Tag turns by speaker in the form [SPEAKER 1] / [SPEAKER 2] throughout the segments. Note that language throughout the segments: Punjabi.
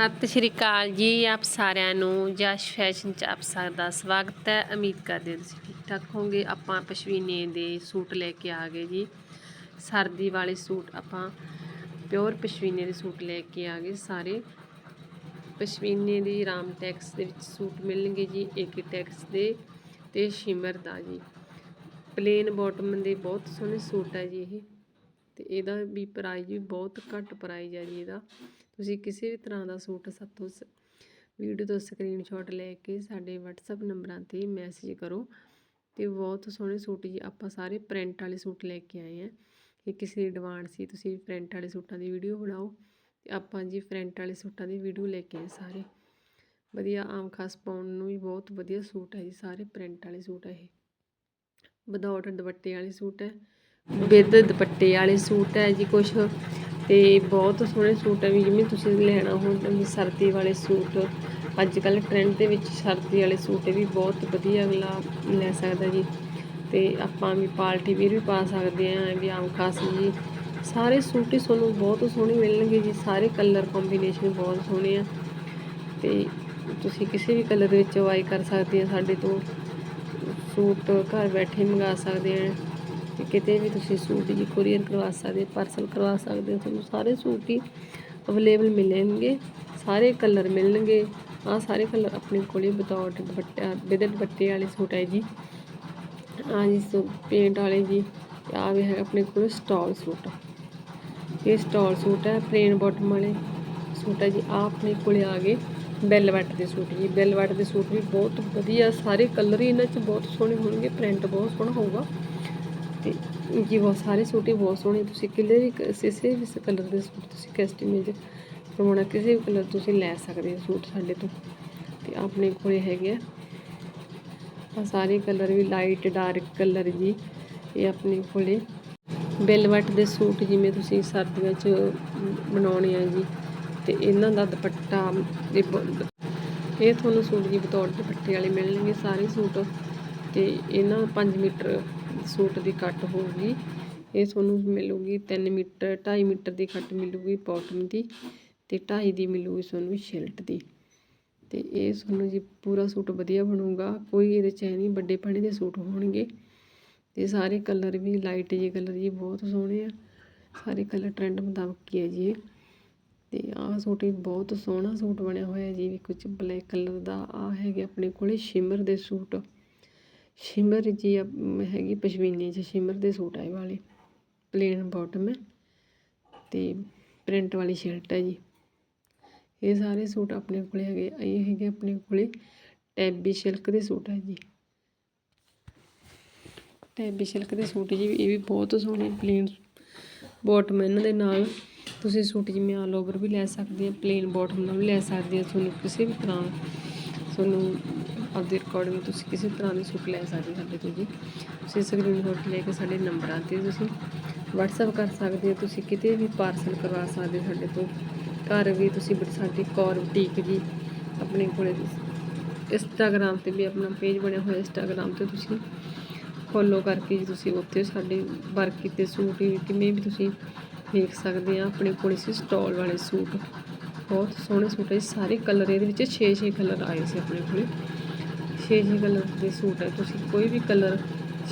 [SPEAKER 1] ਸਤਿ ਸ਼੍ਰੀ ਅਕਾਲ ਜੀ, ਆਪ ਸਾਰਿਆਂ ਨੂੰ ਜਸ਼ ਫੈਸ਼ਨ ਚ ਆਪ ਸਭ ਦਾ ਸਵਾਗਤ ਹੈ। ਉਮੀਦ ਕਰਦੇ ਹਾਂ ਤੁਸੀਂ ਠੀਕ ਠਾਕ ਹੋਵੋਗੇ। ਆਪਾਂ ਪਸ਼ਮੀਨੇ ਦੇ ਸੂਟ ਲੈ ਕੇ ਆ ਗਏ ਜੀ। ਸਰਦੀ ਵਾਲੇ ਸੂਟ ਆਪਾਂ, ਪਿਓਰ ਪਸ਼ਮੀਨੇ ਦੇ ਸੂਟ ਲੈ ਕੇ ਆ ਗਏ ਸਾਰੇ। ਪਸ਼ਮੀਨੇ ਦੀ ਰਾਮ ਟੈਕਸ ਦੇ ਵਿੱਚ ਸੂਟ ਮਿਲਣਗੇ ਜੀ ਏਕੇ ਟੈਕਸ ਦੇ ਤੇ ਸ਼ਿਮਰ ਦਾ ਜੀ। ਪਲੇਨ ਬਾਟਮ ਦੇ ਬਹੁਤ ਸੋਹਣੇ ਸੂਟ ਹੈ ਜੀ ਇਹ। ਤੇ ਇਹਦਾ ਵੀ ਪ੍ਰਾਈਸ ਵੀ ਬਹੁਤ ਘੱਟ ਪ੍ਰਾਈਸ ਹੈ ਜੀ ਇਹਦਾ। ਤੁਸੀਂ ਕਿਸੇ ਵੀ ਤਰ੍ਹਾਂ ਦਾ ਸੂਟ ਸਾਤੋਂ ਵੀਡੀਓ ਤੋਂ ਸਕਰੀਨਸ਼ਾਟ ਲੈ ਕੇ ਸਾਡੇ WhatsApp ਨੰਬਰਾਂ ਤੇ ਮੈਸੇਜ ਕਰੋ ਤੇ ਬਹੁਤ ਸੋਹਣੇ ਸੂਟ ਜੀ, ਆਪਾਂ ਸਾਰੇ ਪ੍ਰਿੰਟ ਵਾਲੇ ਸੂਟ ਲੈ ਕੇ ਆਏ ਆ। ਇਹ ਕਿਸੇ ਦੀ ਡਿਮਾਂਡ ਸੀ ਤੁਸੀਂ ਪ੍ਰਿੰਟ ਵਾਲੇ ਸੂਟਾਂ ਦੀ ਵੀਡੀਓ ਬਣਾਓ ਤੇ ਆਪਾਂ ਜੀ ਪ੍ਰਿੰਟ ਵਾਲੇ ਸੂਟਾਂ ਦੀ ਵੀਡੀਓ ਲੈ ਕੇ ਆਏ ਸਾਰੇ। ਵਧੀਆ ਆਮ ਖਾਸ ਪਾਉਣ ਨੂੰ ਵੀ ਬਹੁਤ ਵਧੀਆ ਸੂਟ ਹੈ ਜੀ, ਸਾਰੇ ਪ੍ਰਿੰਟ ਵਾਲੇ ਸੂਟ ਹੈ ਇਹ। ਵਿਦਆਊਟ ਦੁਪੱਟੇ ਵਾਲੇ ਸੂਟ ਹੈ ਵਿਦ ਦੁਪੱਟੇ ਵਾਲੇ ਸੂਟ ਹੈ ਜੀ, ਕੁਛ ਤੇ ਬਹੁਤ ਸੋਹਣੇ ਸੂਟ ਹੈ ਵੀ ਜਿਵੇਂ ਤੁਸੀਂ ਲੈਣਾ ਹੋਣ ਵੀ ਸਰਦੀ ਵਾਲੇ ਸੂਟ। ਅੱਜ ਕੱਲ ਟ੍ਰੈਂਡ ਦੇ ਵਿੱਚ ਸਰਦੀ ਵਾਲੇ ਸੂਟ ਵੀ ਬਹੁਤ ਵਧੀਆ ਅਗਲਾ ਲੈ ਸਕਦਾ ਜੀ। ਤੇ ਆਪਾਂ ਵੀ ਪਾਰਟੀ ਵੀਰ ਵੀ ਪਾ ਸਕਦੇ ਆਂ ਵੀ ਆਮ ਖਾਸ ਜੀ। ਸਾਰੇ ਸੂਟ ਹੀ ਤੁਹਾਨੂੰ ਬਹੁਤ ਸੋਹਣੇ ਮਿਲਣਗੇ ਜੀ, ਸਾਰੇ ਕਲਰ ਕੰਬੀਨੇਸ਼ਨ ਬਹੁਤ ਸੋਹਣੇ ਆ। ਤੇ ਤੁਸੀਂ ਕਿਸੇ ਵੀ ਕਲਰ ਦੇ ਵਿੱਚ ਵਾਈ ਕਰ ਸਕਦੇ ਆ, ਸਾਡੇ ਤੋਂ ਸੂਟ ਘਰ ਬੈਠੇ ਮੰਗਾ ਸਕਦੇ ਆ। ਤੇ ਕਿਤੇ ਵੀ ਤੁਸੀਂ ਸੂਟ ਜੀ ਕੋਰੀਅਰ ਕਰਵਾ ਸਕਦੇ ਪਾਰਸਲ ਕਰਵਾ ਸਕਦੇ ਹੋ, ਤੁਹਾਨੂੰ ਸਾਰੇ ਸੂਟ ਹੀ ਅਵੇਲੇਬਲ ਮਿਲਣਗੇ, ਸਾਰੇ ਕਲਰ ਮਿਲਣਗੇ। ਆ ਸਾਰੇ ਕਲਰ ਆਪਣੇ ਕੋਲੇ ਵਿਦਆਊਟ ਦੁਪੱਟਾ, ਵਿਦ ਦੁਪੱਟੇ ਵਾਲੇ ਸੂਟ ਹੈ ਜੀ। ਆ ਜੀ ਸੋ ਪੇਂਟ ਵਾਲੇ ਜੀ ਆ ਵੀ ਹੈ ਆਪਣੇ ਕੋਲ ਸਟਾਲ ਸੂਟ। ਇਹ ਸਟਾਲ ਸੂਟ ਹੈ ਪਲੇਨ ਬਾਟਮ ਵਾਲੇ ਸੂਟ ਹੈ ਜੀ। ਆ ਆਪਣੇ ਕੋਲੇ ਆ ਗਏ ਬੈਲਵਟ ਦੇ ਸੂਟ ਜੀ। ਬੈਲਵਟ ਦੇ ਸੂਟ ਵੀ ਬਹੁਤ ਵਧੀਆ, ਸਾਰੇ ਕਲਰ ਹੀ ਇਹਨਾਂ 'ਚ ਬਹੁਤ ਸੋਹਣੇ ਹੋਣਗੇ ਪ੍ਰਿੰਟ ਬਹੁਤ ਸੋਹਣਾ ਹੋਊਗਾ। ਤੇ ਜੀ ਬਹੁਤ ਸਾਰੇ ਸੂਟ ਹੀ ਬਹੁਤ ਸੋਹਣੇ। ਤੁਸੀਂ ਕਿਲੇ ਵੀ ਕਿਸੇ ਵੀ ਕਲਰ ਦੇ ਸੂਟ ਤੁਸੀਂ ਕਸਟਮਾਈਜ਼ ਕਰਵਾਉਣਾ ਕਿਸੇ ਵੀ ਕਲਰ ਤੁਸੀਂ ਲੈ ਸਕਦੇ ਹੋ ਸੂਟ ਸਾਡੇ ਤੋਂ। ਤੇ ਆਪਣੇ ਕੋਲੇ ਹੈਗੇ ਆ। ਆ ਸਾਰੇ ਕਲਰ ਵੀ ਲਾਈਟ ਡਾਰਕ ਕਲਰ ਜੀ। ਇਹ ਆਪਣੇ ਕੋਲੇ। ਬੈਲਵਟ ਦੇ ਸੂਟ ਜਿਵੇਂ ਤੁਸੀਂ ਸਰਦੀਆਂ 'ਚ ਬਣਾਉਣੇ ਆ ਜੀ। ਤੇ ਇਹਨਾਂ ਦਾ ਦੁਪੱਟਾ ਇਹ ਇਹ ਤੁਹਾਨੂੰ ਸੂਟ ਜੀ ਬਤੌਰ ਦੁਪੱਟੇ ਵਾਲੇ ਮਿਲਣਗੇ, ਸਾਰੇ ਸੂਟ। ਤੇ ਇਹਨਾਂ 5 ਮੀਟਰ ਸੂਟ ਦੀ ਕੱਟ ਹੋਊਗੀ। ਇਹ ਤੁਹਾਨੂੰ ਮਿਲੂਗੀ 3 ਮੀਟਰ 2.5 ਮੀਟਰ ਦੀ ਕੱਟ ਮਿਲੂਗੀ ਬਾਟਮ ਦੀ ਤੇ 2.5 ਦੀ ਮਿਲੂਗੀ ਤੁਹਾਨੂੰ ਸ਼ਿਲਟ ਦੀ। ਤੇ ਇਹ ਤੁਹਾਨੂੰ ਜੀ ਪੂਰਾ ਸੂਟ ਵਧੀਆ ਬਣੂਗਾ। ਕੋਈ ਇਹਦੇ ਚ ਹੈ ਨਹੀਂ ਵੱਡੇ ਪਣੇ ਦੇ ਸੂਟ ਹੋਣਗੇ। ਤੇ ਸਾਰੇ ਕਲਰ ਵੀ ਲਾਈਟ ਜਿਹੇ ਕਲਰ ਜੀ ਬਹੁਤ ਸੋਹਣੇ ਆ। ਸਾਰੇ ਕਲਰ ਟ੍ਰੈਂਡ ਮੁਤਾਬਕ ਹੀ ਹੈ ਜੀ ਇਹ। ਤੇ ਆਹ ਸੂਟ ਵੀ ਬਹੁਤ ਸੋਹਣਾ ਸੂਟ ਬਣਿਆ ਹੋਇਆ ਜੀ। ਵੀ ਕੁਝ ਬਲੈਕ ਕਲਰ ਦਾ ਆ ਹੈਗੇ ਆਪਣੇ ਕੋਲੇ ਸ਼ਿਮਰ ਦੇ ਸੂਟ। ਸ਼ਿਮਰ ਜੀ ਆ- ਹੈਗੀ ਪਸ਼ਮੀਨੇ 'ਚ ਸ਼ਿਮਰ ਦੇ ਸੂਟ ਆਏ ਵਾਲੇ ਪਲੇਨ ਬਾਟਮ ਹੈ ਅਤੇ ਪ੍ਰਿੰਟ ਵਾਲੀ ਸ਼ਰਟ ਹੈ ਜੀ। ਇਹ ਸਾਰੇ ਸੂਟ ਆਪਣੇ ਕੋਲੇ ਹੈਗੇ, ਇਹ ਹੈਗੇ ਆਪਣੇ ਕੋਲੇ ਟੈਬੀ ਸਿਲਕ ਦੇ ਸੂਟ ਹੈ ਜੀ। ਟੈਬੀ ਸਿਲਕ ਦੇ ਸੂਟ ਜੀ, ਇਹ ਵੀ ਬਹੁਤ ਸੋਹਣੇ ਪਲੇਨ ਬਾਟਮ ਇਹਨਾਂ ਦੇ ਨਾਲ ਤੁਸੀਂ ਸੂਟ ਜਿਵੇਂ ਆਲ ਓਵਰ ਵੀ ਲੈ ਸਕਦੇ ਆ ਪਲੇਨ ਬਾਟਮ ਨਾਲ ਵੀ ਲੈ ਸਕਦੇ ਆ। ਤੁਹਾਨੂੰ ਕਿਸੇ ਵੀ ਤਰ੍ਹਾਂ ਤੁਹਾਨੂੰ ਆਪਦੇ ਅਕੋਰਡਿੰਗ ਤੁਸੀਂ ਕਿਸੇ ਤਰ੍ਹਾਂ ਦੀ ਸੂਟ ਲੈ ਸਕਦੇ ਸਾਡੇ ਤੋਂ ਜੀ। ਤੁਸੀਂ ਸਕਰੀਨਸ਼ਾਟ ਲੈ ਕੇ ਸਾਡੇ ਨੰਬਰਾਂ ਤੇ ਤੁਸੀਂ WhatsApp ਕਰ ਸਕਦੇ ਹੋ, ਤੁਸੀਂ ਕਿਤੇ ਵੀ ਪਾਰਸਲ ਕਰਵਾ ਸਕਦੇ ਹੋ ਸਾਡੇ ਤੋਂ ਘਰ ਵੀ ਤੁਸੀਂ ਸਾਡੀ ਕੌਰ ਬੁਟੀਕ ਜੀ, ਆਪਣੇ ਕੋਲੇ ਇੰਸਟਾਗ੍ਰਾਮ ਤੇ ਵੀ ਆਪਣਾ ਪੇਜ ਬਣਿਆ ਹੋਇਆ ਇੰਸਟਾਗ੍ਰਾਮ ਤੇ ਤੁਸੀਂ ਫੋਲੋ ਕਰਕੇ ਜੀ ਤੁਸੀਂ ਉੱਥੇ ਸਾਡੇ ਵਰਕ ਕੀਤੇ ਸੂਟ ਵੀ ਕਿਵੇਂ ਵੀ ਤੁਸੀਂ ਦੇਖ ਸਕਦੇ ਆ, ਆਪਣੇ ਕੋਲ ਸੀ ਸਟਾਲ ਵਾਲੇ ਸੂਟ। ਬਹੁਤ ਸੋਹਣੇ ਸੂਟ ਹੈ ਜੀ। ਸਾਰੇ ਕਲਰ ਇਹਦੇ ਵਿੱਚ 6-6 ਕਲਰ ਆਏ ਸੀ ਆਪਣੇ ਕੋਲ। 6-6 ਕਲਰ ਦੇ ਸੂਟ ਹੈ। ਤੁਸੀਂ ਕੋਈ ਵੀ ਕਲਰ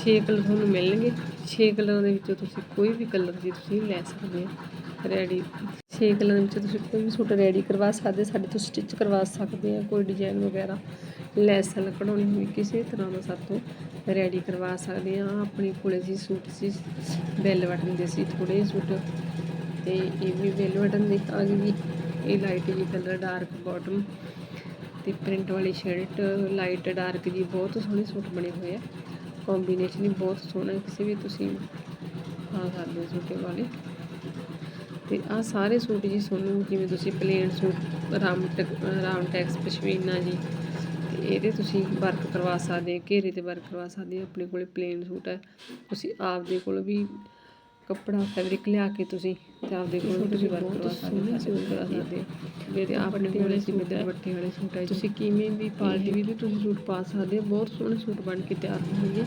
[SPEAKER 1] 6 ਕਲਰ ਤੁਹਾਨੂੰ ਮਿਲਣਗੇ। 6 ਕਲਰ ਦੇ ਵਿੱਚੋਂ ਤੁਸੀਂ ਕੋਈ ਵੀ ਕਲਰ ਜੀ ਤੁਸੀਂ ਲੈ ਸਕਦੇ ਹੋ। ਰੈਡੀ 6 ਕਲਰ ਵਿੱਚੋਂ ਤੁਸੀਂ ਕੋਈ ਵੀ ਸੂਟ ਰੈਡੀ ਕਰਵਾ ਸਕਦੇ, ਸਾਡੇ ਤੋਂ ਸਟਿਚ ਕਰਵਾ ਸਕਦੇ ਆ, ਕੋਈ ਡਿਜ਼ਾਈਨ ਵਗੈਰਾ। ਲੈਸ ਕਢਾਉਣੀ ਹੋਈ, ਕਿਸੇ ਤਰ੍ਹਾਂ ਦਾ ਸਾਤੋਂ ਰੈਡੀ ਕਰਵਾ ਸਕਦੇ ਆ। ਆਪਣੇ ਕੋਲੇ ਜੀ ਸੂਟ ਸੀ ਬੈਲ ਬਟਨ ਦੇ ਸੀ ਥੋੜੇ ਸੂਟ। ਤੇ ਇਹ ਵੀ ਬੈਲ ਬਟਨ ਦੇ ਆ ਗਈ ਇਹ ਲਾਈਟ ਜੀ ਕਲਰ ਡਾਰਕ ਬਾਟਮ ਤੇ ਪ੍ਰਿੰਟ ਵਾਲੀ ਸ਼ਰਟ ਲਾਈਟ ਡਾਰਕ ਜੀ ਬਹੁਤ ਸੋਹਣੇ ਸੂਟ ਬਣੇ ਹੋਏ ਆ। ਕੰਬੀਨੇਸ਼ਨ ਵੀ ਬਹੁਤ ਸੋਹਣਾ ਕਿਸੇ ਵੀ ਤੁਸੀਂ ਪਾ ਸਕਦੇ ਹੋ ਸੂਟੇ ਵਾਲੇ। ਤੇ ਆ ਸਾਰੇ ਸੂਟ ਜੀ ਤੁਹਾਨੂੰ ਜਿਵੇਂ ਤੁਸੀਂ ਪਲੇਨ ਸੂਟ ਰਾਮ ਟਕ- ਰਾਮ ਟੈਕਸ ਪਸ਼ਮੀਨਾ ਜੀ ਤੇ ਇਹਦੇ ਤੁਸੀਂ ਵਰਕ ਕਰਵਾ ਸਕਦੇ ਘੇਰੇ ਤੇ ਵਰਕ ਕਰਵਾ ਸਕਦੇ ਆਪਣੇ ਕੋਲੇ ਪਲੇਨ ਸੂਟ ਹੈ। ਤੁਸੀਂ ਆਪਦੇ ਕੋਲ ਵੀ ਕੱਪੜਾ ਫੈਬਰਿਕ ਲਿਆ ਕੇ ਤੁਸੀਂ ਤੇ ਆਪਦੇ ਕੋਲ ਵੀ ਤੁਸੀਂ ਵਰਕ ਕਰਵਾ ਸਕਦੇ ਹੋ ਸੂਟ ਕਰਾ ਸਕਦੇ ਹੋ। ਤੇ ਆਪਣੇ ਕੋਲੇ ਸੀ ਮਿੱਦਰ ਬੱਟੇ ਵਾਲੇ ਸੂਟ ਹੈ ਤੁਸੀਂ ਕਿਵੇਂ ਵੀ ਪਾਰਟੀ ਵੀ ਤੁਸੀਂ ਸੂਟ ਪਾ ਸਕਦੇ ਹੋ ਬਹੁਤ ਸੋਹਣੇ ਸੂਟ ਬਣ ਕੇ ਤਿਆਰ ਹੋਣਗੇ।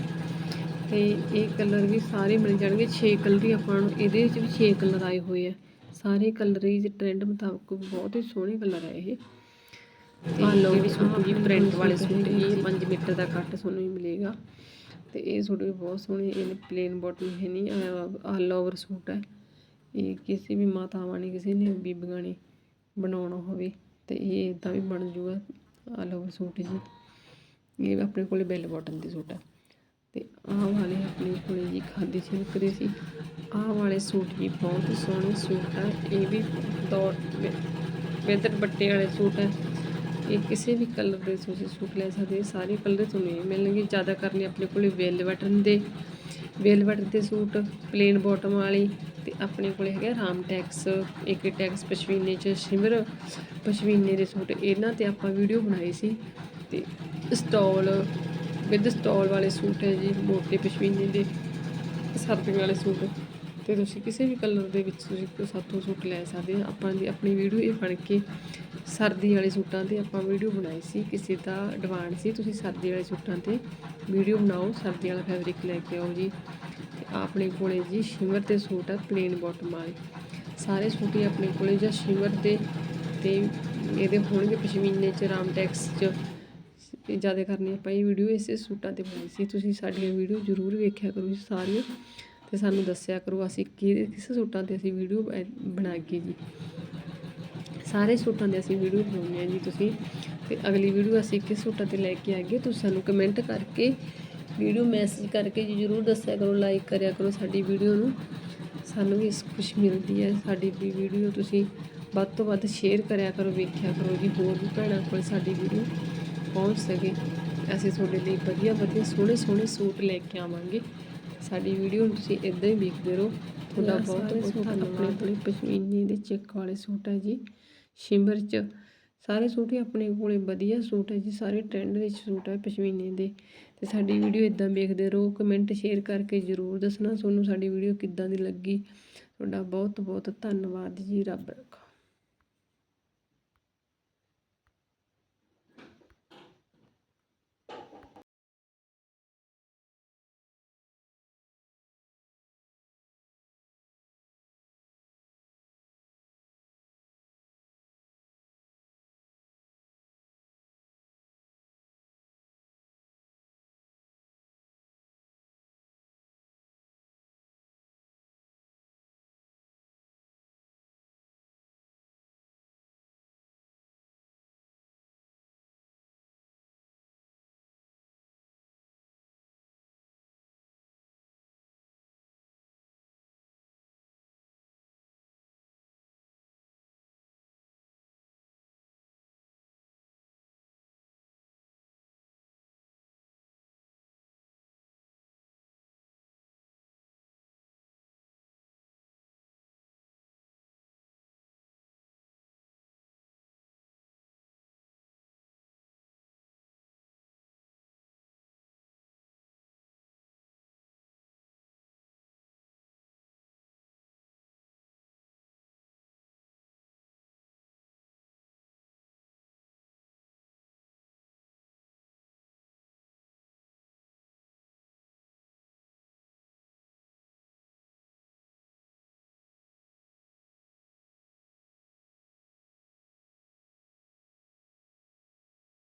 [SPEAKER 1] ਤੇ ਇਹ ਕਲਰ ਵੀ ਸਾਰੇ ਮਿਲ ਜਾਣਗੇ 6 ਕਲਰ ਹੀ ਆਪਾਂ ਨੂੰ ਇਹਦੇ ਵਿੱਚ ਵੀ 6 ਕਲਰ ਆਏ ਹੋਏ ਆ। ਸਾਰੇ ਕਲਰ ਹੀ ਟ੍ਰੈਂਡ ਮੁਤਾਬਕ ਬਹੁਤ ਹੀ ਸੋਹਣੇ ਕਲਰ ਹੈ ਇਹ। ਆ ਲਓ ਵੀ ਸੂਟ ਜੀ ਪ੍ਰਿੰਟ ਵਾਲੇ ਸੂਟ ਇਹ 5 ਮੀਟਰ ਦਾ ਕੱਟ ਤੁਹਾਨੂੰ ਹੀ ਮਿਲੇਗਾ। ਤੇ ਇਹ ਸੂਟ ਵੀ ਬਹੁਤ ਸੋਹਣੇ ਇਹਨੇ ਪਲੇਨ ਬਾਟਮ ਹੈ ਨਹੀਂ ਆਲ ਓਵਰ ਸੂਟ ਹੈ। ਇਹ ਕਿਸੇ ਵੀ ਮਾਤਾਵਾਂ ਨੇ, ਕਿਸੇ ਨੇ ਬੀਬੀਆਂ ਨੇ ਬਣਾਉਣਾ ਹੋਵੇ ਤੇ ਇਹ ਇਦਾਂ ਵੀ ਬਣ ਜੂਗਾ। ਆਲ ਓਵਰ ਸੂਟ ਜੀ। ਇਹ ਆਪਣੇ ਕੋਲੇ ਬੈਲ ਬਾਟਮ ਦੀ ਸੂਟ ਹੈ ਤੇ ਆਹ ਵਾਲੇ ਆਪਣੇ ਕੋਲੇ ਜੀ ਖਾਦੀ ਸਿਲਕ ਦੇ ਸੀ। ਆਹ ਵਾਲੇ ਸੂਟ ਜੀ ਬਹੁਤ ਸੋਹਣੇ ਸੂਟ ਆ। ਇਹ ਵੀ ਦੌਰ ਵਿਦ ਦੁਪੱਟੇ ਵਾਲੇ ਸੂਟ ਹੈ ਇਹ ਕਿਸੇ ਵੀ ਕਲਰ ਦੇ ਤੁਸੀਂ ਸੂਟ ਲੈ ਸਕਦੇ ਸਾਰੇ ਕਲਰ ਤੁਹਾਨੂੰ ਮਿਲਣਗੇ। ਜ਼ਿਆਦਾ ਕਰਨੇ ਆਪਣੇ ਕੋਲੇ ਵੈਲਵਟ ਦੇ ਵੇਲ ਵੈਲਵਟ ਦੇ ਸੂਟ ਪਲੇਨ ਬਾਟਮ ਵਾਲੀ ਤੇ ਆਪਣੇ ਕੋਲ ਹੈਗਾ ਰਾਮ ਟੈਕਸ ਇੱਕ ਟੈਕਸ ਪਸ਼ਮੀਨੇ ਚ ਸ਼ਿਮਰ ਪਸ਼ਮੀਨੇ ਦੇ ਸੂਟ, ਇਹਨਾਂ ਤੇ ਆਪਾਂ ਵੀਡੀਓ ਬਣਾਈ ਸੀ ਤੇ ਸਟਾਲ ਵਿਦ ਸਟਾਲ ਵਾਲੇ ਸੂਟ ਹੈ ਜੀ, ਮੋਟੇ ਪਸ਼ਮੀਨੇ ਦੇ, ਸਰਦੀਆਂ ਵਾਲੇ ਸੂਟ। ਤੇ ਤੁਸੀਂ ਕਿਸੇ ਵੀ ਕਲਰ ਦੇ ਵਿੱਚ ਤੁਸੀਂ ਸਾਤੋਂ ਸੂਟ ਲੈ ਸਕਦੇ ਆ ਆਪਾਂ ਦੀ ਆਪਣੀ ਵੀਡੀਓ ਇਹ ਫੜ ਕੇ ਸਰਦੀ ਵਾਲੇ ਸੂਟਾਂ ਤੇ ਆਪਾਂ ਵੀਡੀਓ ਬਣਾਈ ਸੀ। ਕਿਸੇ ਦਾ ਡਿਮਾਂਡ ਸੀ ਤੁਸੀਂ ਸਰਦੀ ਵਾਲੇ ਸੂਟਾਂ ਤੇ ਵੀਡੀਓ ਬਣਾਓ। ਸਰਦੀ ਵਾਲਾ ਫੈਬਰਿਕ ਲੈ ਕੇ ਆਓ ਜੀ। ਆਪਣੇ ਕੋਲੇ ਜੀ ਸ਼ਿਮਰ ਦੇ ਸੂਟ ਆ ਪਲੇਨ ਬਾਟਮ ਵਾਲੇ। ਸਾਰੇ ਸੂਟ ਹੀ ਆਪਣੇ ਕੋਲੇ, ਜਾਂ ਸ਼ਿਮਰ ਦੇ ਤੇ ਇਹਦੇ ਹੋਣਗੇ ਪਸ਼ਮੀਨੇ ਚ, ਰਾਮ ਟੈਕਸ ਚ। ਜ਼ਿਆਦਾ ਕਰਨੀ ਆਪਾਂ ਇਹ ਵੀਡੀਓ ਇਸੇ ਸੂਟਾਂ ਤੇ ਬਣਾਈ ਸੀ। ਤੁਸੀਂ ਸਾਡੀਆਂ ਵੀਡੀਓ ਜ਼ਰੂਰ ਵੇਖਿਆ ਕਰੋ ਜੀ ਸਾਰੀਆਂ, ਤੇ ਸਾਨੂੰ ਦੱਸਿਆ ਕਰੋ ਅਸੀਂ ਕਿ ਕਿਸ ਸੂਟਾਂ ਤੇ ਅਸੀਂ ਵੀਡੀਓ ਬਣਾ ਬਣਾਈਏ ਜੀ। ਸਾਰੇ ਸੂਟਾਂ ਦੇ ਅਸੀਂ ਵੀਡੀਓ ਬਣਾਉਂਦੇ ਹਾਂ ਜੀ ਤੁਸੀਂ। ਤੇ ਅਗਲੀ ਵੀਡੀਓ ਅਸੀਂ ਕਿਸ ਸੂਟਾਂ ਤੇ ਲੈ ਕੇ ਆਗੇ ਤੁਸੀਂ ਸਾਨੂੰ ਕਮੈਂਟ ਕਰਕੇ ਵੀਡੀਓ ਮੈਸੇਜ ਕਰਕੇ ਜੀ ਜ਼ਰੂਰ ਦੱਸਿਆ ਕਰੋ ਲਾਈਕ ਕਰਿਆ ਕਰੋ ਸਾਡੀ ਵੀਡੀਓ ਨੂੰ। ਸਾਨੂੰ ਵੀ ਇਸ ਖੁਸ਼ੀ ਮਿਲਦੀ ਹੈ ਸਾਡੀ ਵੀ ਵੀਡੀਓ ਤੁਸੀਂ ਵੱਧ ਤੋਂ ਵੱਧ ਸ਼ੇਅਰ ਕਰਿਆ ਕਰੋ ਵੇਖਿਆ ਕਰੋ ਜੀ। ਹੋਰ ਵੀ ਭੈਣਾਂ ਕੋਲ ਸਾਡੀ ਵੀਡੀਓ ਪਹੁੰਚ ਸਕੇ। ਅਸੀਂ ਤੁਹਾਡੇ ਲਈ ਵਧੀਆ ਵਧੀਆ ਸੋਹਣੇ ਸੋਹਣੇ ਸੂਟ ਲੈ ਕੇ ਆਵਾਂਗੇ। ਸਾਡੀ ਵੀਡੀਓ ਨੂੰ ਤੁਸੀਂ ਇਦਾਂ ਹੀ ਵੇਖਦੇ ਰਹੋ। ਤੁਹਾਡਾ ਬਹੁਤ ਬਹੁਤ ਧੰਨਵਾਦ। ਆਪਣੇ ਪਸ਼ਮੀਨੇ ਦੇ ਚੈੱਕ ਵਾਲੇ ਸੂਟ ਹੈ ਜੀ। ਸ਼ਿਮਰ ਚ ਸਾਰੇ ਸੂਟ ਹੀ ਆਪਣੇ ਕੋਲੇ ਵਧੀਆ ਸੂਟ ਹੈ ਜੀ, ਸਾਰੇ ਟ੍ਰੈਂਡ ਵਿੱਚ ਸੂਟ ਹੈ ਪਸ਼ਮੀਨੇ ਦੇ। ਤੇ ਸਾਡੀ ਵੀਡੀਓ ਇਦਾਂ ਵੇਖਦੇ ਰਹੋ ਕਮੈਂਟ ਸ਼ੇਅਰ ਕਰਕੇ ਜਰੂਰ ਦੱਸਣਾ ਤੁਹਾਨੂੰ ਸਾਡੀ ਵੀਡੀਓ ਕਿੱਦਾਂ ਦੀ ਲੱਗੀ। ਤੁਹਾਡਾ ਬਹੁਤ ਬਹੁਤ ਧੰਨਵਾਦ ਜੀ, ਰੱਬ ਰੱਖਾ।